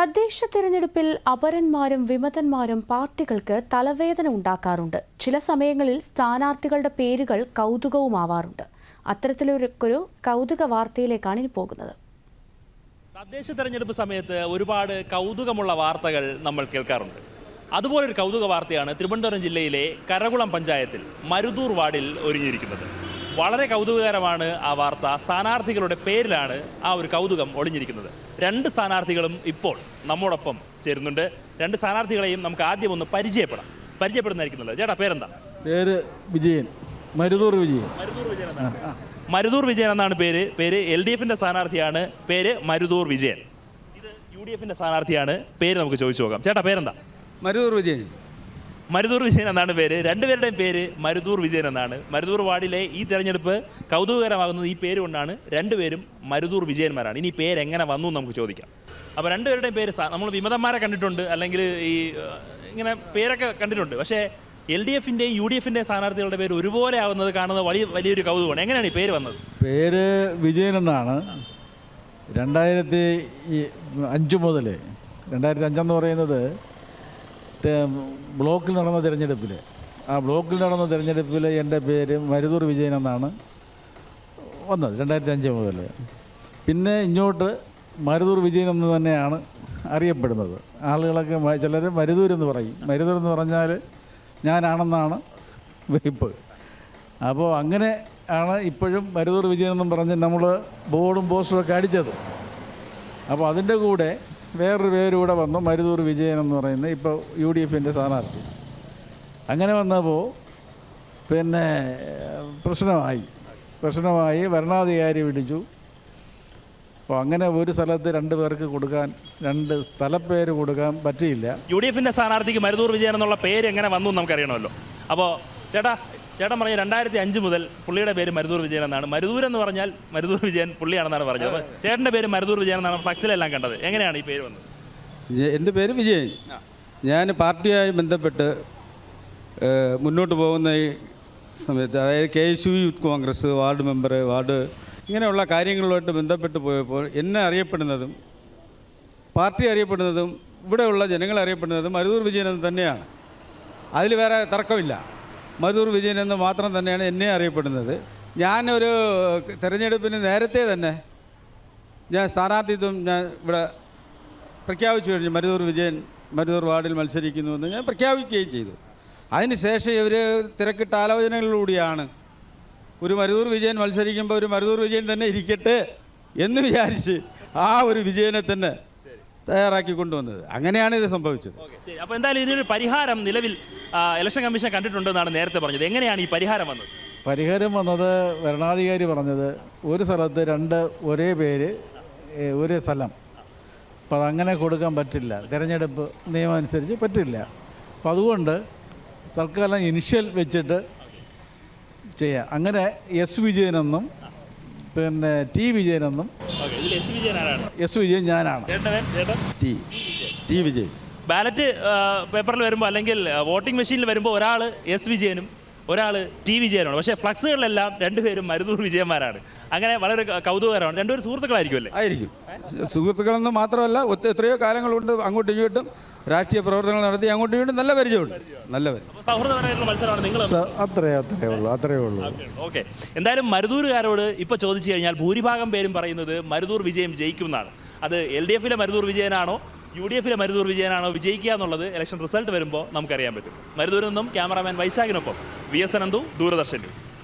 തദ്ദേശ തിരഞ്ഞെടുപ്പിൽ അപരന്മാരും വിമതന്മാരും പാർട്ടികൾക്ക് തലവേദന ഉണ്ടാക്കാറുണ്ട്. ചില സമയങ്ങളിൽ സ്ഥാനാർത്ഥികളുടെ പേരുകൾ കൗതുകവുമാവാറുണ്ട്. അത്തരത്തിലൊരു കൗതുക വാർത്തയിലേക്കാണ് ഇനി പോകുന്നത്. തദ്ദേശ തെരഞ്ഞെടുപ്പ് സമയത്ത് ഒരുപാട് കൗതുകമുള്ള വാർത്തകൾ നമ്മൾ കേൾക്കാറുണ്ട്. അതുപോലൊരു കൗതുക വാർത്തയാണ് തിരുവനന്തപുരം ജില്ലയിലെ കരകുളം പഞ്ചായത്തിൽ മരുതൂർ വാർഡിൽ ഒരുങ്ങിയിരിക്കുന്നത്. വളരെ കൗതുകകരമാണ് ആ വാർത്ത. സ്ഥാനാർത്ഥികളുടെ പേരിലാണ് ആ ഒരു കൗതുകം ഒളിഞ്ഞിരിക്കുന്നത്. രണ്ട് സ്ഥാനാർത്ഥികളും ഇപ്പോൾ നമ്മോടൊപ്പം ചേരുന്നുണ്ട്. രണ്ട് സ്ഥാനാർത്ഥികളെയും നമുക്ക് ആദ്യം ഒന്ന് പരിചയപ്പെടാം. പരിചയപ്പെടുന്നതായിരിക്കുമല്ലോ ചേട്ടാ പേരെന്താ? പേര് വിജയൻ. മരുതൂർ വിജയൻ. മരുതൂർ വിജയൻ എന്നാണ് മരുതൂർ വിജയൻ എന്നാണ് പേര്. പേര് എൽ ഡി എഫിന്റെ സ്ഥാനാർത്ഥിയാണ്. പേര് മരുതൂർ വിജയൻ. ഇത് യു ഡി എഫിന്റെ സ്ഥാനാർത്ഥിയാണ്. പേര് നമുക്ക് ചോദിച്ചു നോക്കാം. ചേട്ടാ പേരെന്താ? മരുതൂർ വിജയൻ. മരുതൂർ വിജയൻ എന്നാണ് പേര്. രണ്ടുപേരുടെയും പേര് മരുതൂർ വിജയൻ എന്നാണ്. മരുതൂർ വാർഡിലെ ഈ തെരഞ്ഞെടുപ്പ് കൗതുകകരമാകുന്നത് ഈ പേര് കൊണ്ടാണ് രണ്ടുപേരും മരുതൂർ വിജയന്മാരാണ്. ഇനി പേര് എങ്ങനെ വന്നു എന്ന് നമുക്ക് ചോദിക്കാം. അപ്പോൾ രണ്ടുപേരുടെയും പേര് നമ്മൾ വിമതന്മാരെ കണ്ടിട്ടുണ്ട് അല്ലെങ്കിൽ ഈ ഇങ്ങനെ പേരൊക്കെ കണ്ടിട്ടുണ്ട്. പക്ഷേ എൽ ഡി എഫിന്റെയും യു ഡി എഫിന്റെയും സ്ഥാനാർത്ഥികളുടെ പേര് ഒരുപോലെ ആവുന്നത് കാണുന്നത് വലിയ വലിയൊരു കൗതുകമാണ്. എങ്ങനെയാണ് ഈ പേര് വന്നത്? പേര് വിജയൻ എന്നാണ്. രണ്ടായിരത്തി അഞ്ച് മുതൽ രണ്ടായിരത്തി അഞ്ചെന്ന് പറയുന്നത് ബ്ലോക്കിൽ നടന്ന തിരഞ്ഞെടുപ്പിൽ ആ ബ്ലോക്കിൽ നടന്ന തിരഞ്ഞെടുപ്പിൽ എന്റെ പേര് മരുതൂർ വിജയൻ എന്നാണ് വന്നത് രണ്ടായിരത്തി അഞ്ച് മുതൽ പിന്നെ ഇങ്ങോട്ട് മരുതൂർ വിജയൻ എന്ന് തന്നെയാണ് അറിയപ്പെടുന്നത്. ആളുകളൊക്കെ ചിലർ മരുതൂർ എന്ന് പറയും. മരുതൂർ എന്ന് പറഞ്ഞാൽ ഞാനാണെന്നാണ് വെയ്പ്പ്. അപ്പോൾ അങ്ങനെ ആണ് ഇപ്പോഴും മരുതൂർ വിജയൻ എന്നും പറഞ്ഞ് നമ്മൾ ബോർഡും പോസ്റ്ററും ഒക്കെ അടിച്ചത്. അപ്പോൾ അതിന്റെ കൂടെ വേറൊരു പേരൂടെ വന്നു മരുതൂർ വിജയൻ എന്ന് പറയുന്ന ഇപ്പോൾ യു ഡി എഫിന്റെ സ്ഥാനാർത്ഥി. അങ്ങനെ വന്നപ്പോൾ പിന്നെ പ്രശ്നമായി. പ്രശ്നമായി ഭരണാധികാരി വിളിച്ചു. അപ്പോൾ അങ്ങനെ ഒരു സ്ഥലത്ത് രണ്ട് പേർക്ക് കൊടുക്കാൻ രണ്ട് സ്ഥലപ്പേര് കൊടുക്കാൻ പറ്റിയില്ല. യു ഡി എഫിന്റെ സ്ഥാനാർത്ഥിക്ക് മരുതൂർ വിജയൻ എന്നുള്ള പേര് എങ്ങനെ വന്നു നമുക്കറിയണമല്ലോ. അപ്പോൾ ചേട്ടാ ചേട്ടൻ പറഞ്ഞ രണ്ടായിരത്തി അഞ്ച് മുതൽ പുള്ളിയുടെ പേര് മരുതൂർ വിജയൻ എന്നാണ്. മരുതൂർ എന്ന് പറഞ്ഞാൽ മരുതൂർ വിജയൻ പുള്ളിയാണെന്നാണ് പറഞ്ഞത്. അപ്പോൾ ചേട്ടന്റെ പേര് മരുതൂർ വിജയൻ എന്നാണ് ഫ്ലക്സിലെല്ലാം കണ്ടത്. എങ്ങനെയാണ് ഈ പേര് വന്നത്? എന്റെ പേര് വിജയൻ. ഞാൻ പാർട്ടിയായി ബന്ധപ്പെട്ട് മുന്നോട്ട് പോകുന്ന ഈ സമയത്ത് അതായത് K S U youth Congress ward member ward ഇങ്ങനെയുള്ള കാര്യങ്ങളുമായിട്ട് ബന്ധപ്പെട്ട് പോയപ്പോൾ എന്നെ അറിയപ്പെടുന്നതും പാർട്ടി അറിയപ്പെടുന്നതും ഇവിടെയുള്ള ജനങ്ങൾ അറിയപ്പെടുന്നതും മരുതൂർ വിജയൻ എന്ന് തന്നെയാണ്. അതിൽ വേറെ തർക്കമില്ല. മരുതൂർ വിജയൻ എന്ന് മാത്രം തന്നെയാണ് എന്നെ അറിയപ്പെടുന്നത്. ഞാനൊരു തെരഞ്ഞെടുപ്പിന് നേരത്തെ തന്നെ ഞാൻ സ്ഥാനാർത്ഥിത്വം ഞാൻ ഇവിടെ പ്രഖ്യാപിച്ചു കഴിഞ്ഞു. മരുതൂർ വിജയൻ മരുതൂർ വാർഡിൽ മത്സരിക്കുന്നു എന്ന് ഞാൻ പ്രഖ്യാപിക്കുകയും ചെയ്തു. അതിനുശേഷം ഇവർ തിരക്കിട്ട ആലോചനകളിലൂടെയാണ് ഒരു മരുതൂർ വിജയൻ മത്സരിക്കുമ്പോൾ ഒരു മരുതൂർ വിജയൻ തന്നെ ഇരിക്കട്ടെ എന്ന് വിചാരിച്ച് ആ ഒരു വിജയനെ തന്നെ തയ്യാറാക്കി കൊണ്ടുവന്നത്. അങ്ങനെയാണ് ഇത് സംഭവിച്ചത്. ഓക്കെ ശരി. അപ്പോൾ എന്തായാലും ഇതിനൊരു പരിഹാരം നിലവിൽ ആ, ഇലക്ഷൻ കമ്മീഷൻ കണ്ടിട്ടുണ്ടെന്നാണ് നേരത്തെ പറഞ്ഞത്. എങ്ങനെയാണ് ഈ പരിഹാരം വന്നത്? പരിഹാരം വന്നത് ഭരണാധികാരി പറഞ്ഞത് ഒരു സ്ഥലത്ത് രണ്ട് ഒരേ പേര് ഏ, ഒരേ സ്ഥലം. അപ്പം അതങ്ങനെ കൊടുക്കാൻ പറ്റില്ല. തിരഞ്ഞെടുപ്പ് നിയമം അനുസരിച്ച് പറ്റില്ല. അപ്പം അതുകൊണ്ട് തൽക്കാലം ഇനിഷ്യൽ വെച്ചിട്ട് ചെയ്യാം. അങ്ങനെ എസ് വിജയനെന്നും പിന്നെ ടി വിജയനെന്നും എസ് വിജയൻ ആരാണ്? എസ് വിജയൻ ഞാനാണ്. T T Vijayan. ബാലറ്റ് പേപ്പറിൽ വരുമ്പോൾ അല്ലെങ്കിൽ വോട്ടിംഗ് മെഷീനിൽ വരുമ്പോൾ ഒരാൾ എസ് വിജയനും ഒരാൾ ടി വിജയനാണ് പക്ഷേ ഫ്ലക്സുകളിലെല്ലാം രണ്ടുപേരും മരുതൂർ വിജയന്മാരാണ്. അങ്ങനെ വളരെ കൗതുകകരമാണ്. രണ്ടുപേരും സുഹൃത്തുക്കളായിരിക്കും അല്ലേ ആയിരിക്കും. സുഹൃത്തുക്കളെന്ന് മാത്രമല്ല ഒത്ത- എത്രയോ കാലങ്ങളുണ്ട് അങ്ങോട്ടും ഇങ്ങോട്ടും രാഷ്ട്രീയ പ്രവർത്തനങ്ങൾ നടത്തി അങ്ങോട്ടും ഇങ്ങോട്ടും നല്ല പരിചയമുണ്ട്. നല്ല പരിചയമുള്ളൂ അത്രേ അത്രേ ഉള്ളൂ അത്രേ ഉള്ളൂ. ഓക്കെ. എന്തായാലും മരുതൂരുകാരോട് ഇപ്പൊ ചോദിച്ചു കഴിഞ്ഞാൽ ഭൂരിഭാഗം പേരും പറയുന്നത് മരുതൂർ വിജയം ജയിക്കും എന്നാണ് അത് എൽ ഡി എഫിലെ മരുതൂർ വിജയനാണോ യു ഡി എഫിലെ മരുതൂർ വിജയനാണോ വിജയിക്കുക എന്നുള്ളത് ഇലക്ഷൻ റിസൾട്ട് വരുമ്പോൾ നമുക്കറിയാൻ പറ്റും. മരുതൂരിൽ നിന്നും cameraman വൈശാഖിനൊപ്പം V S Ananthu Doordarshan news.